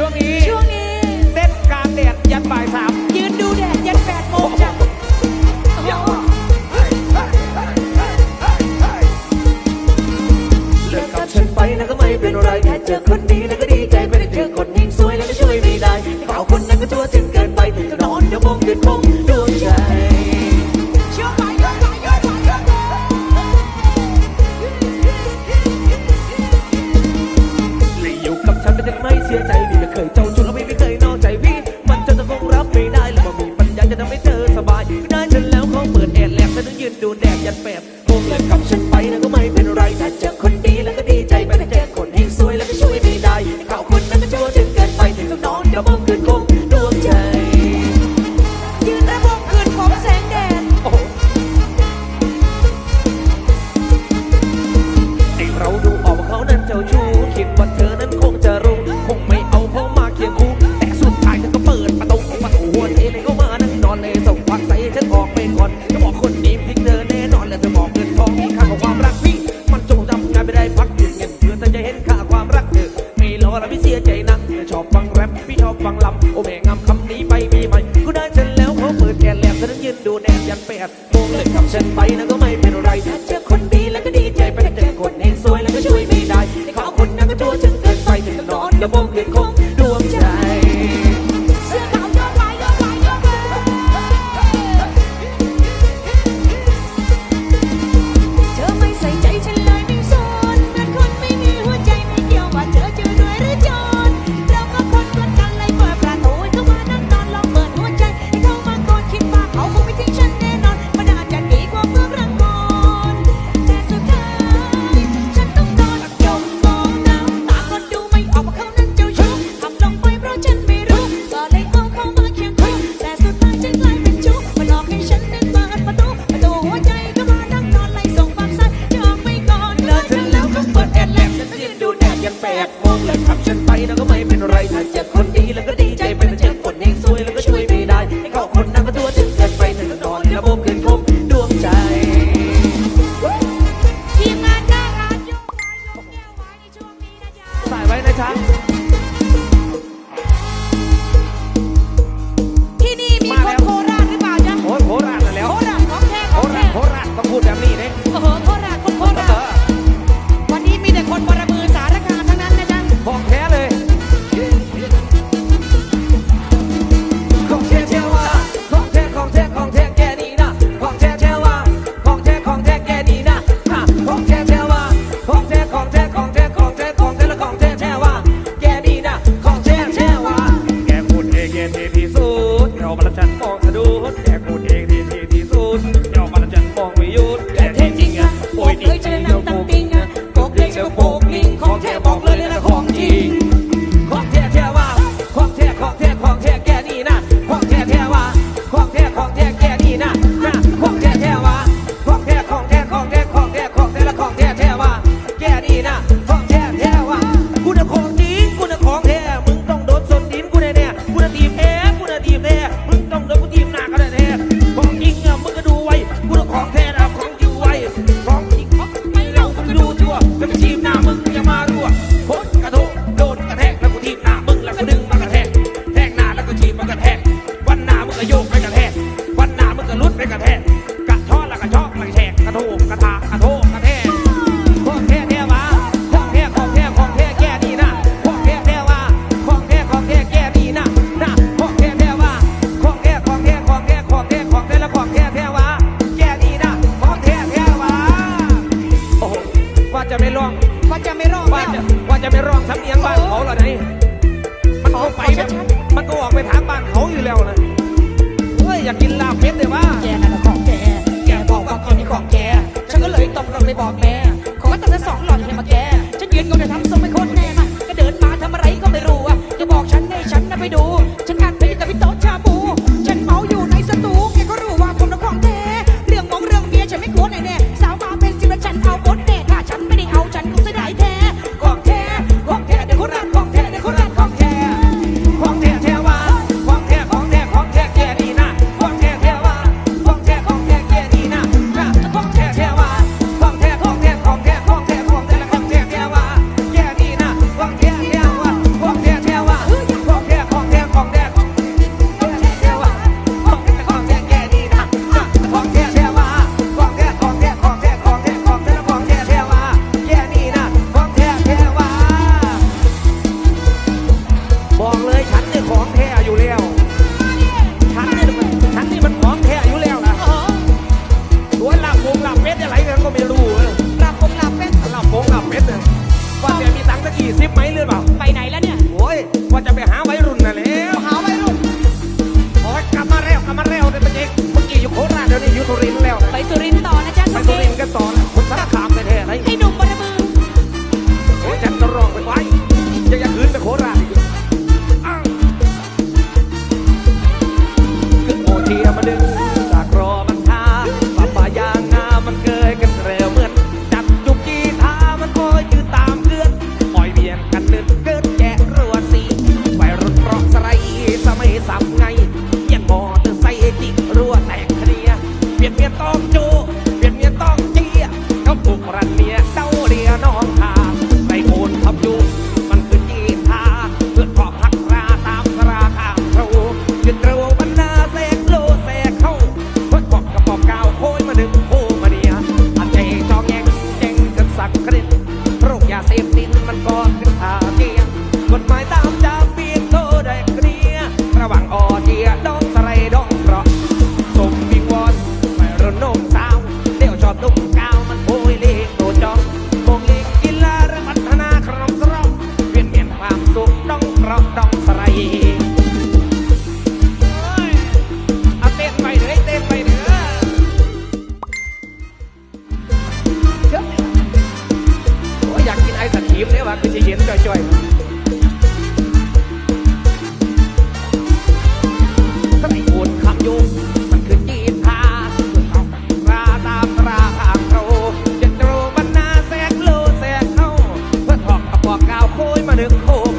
ดวงอี พี่ไม่เคยเจ้าชู้และพี่ไม่เคยนอกใจพี่ มันจะต้องคงรับไม่ได้แล้วว่ามีปัญญาจะทำให้เธอสบายได้ฉันแล้วเขาเปิดแอร์แลกฉันต้องยืนดูแดดยันแปบ อบฟังแรปพี่ชอบฟังลำโอแม่งามคำนี้ไปมีไหมกูได้ฉันแล้วเขาเปิดแอร์แลบฉันยืนดูแดดยันแปดโมงเลยกับฉันไปนะก็ไม่เป็นไรถ้าเจอคนดีแล้วก็ดีใจไปถ้าเจอคนเองสวยแล้วก็ช่วยไม่ได้ไอ้ขอคนนั้นก็ตัวจึงเกินไปถึงนอนแล้วมองเห็นคงดวงใจ ya เหรอไหนมันออกไปมันมันก็ออกไปทางบ้านเขาอยู่แล้วนะเฮ้ยอยากกินลาบเม็ดเลยว่าแกน่ะของแกแกบอกว่าคนนี้ของแก ฉันก็เลยต้องไปบอกแม่ รินทร์แล้ว ไปสุรินทร์ต่อนะจ๊ะไปสุรินทร์ But my dad. มาหนึ่งโค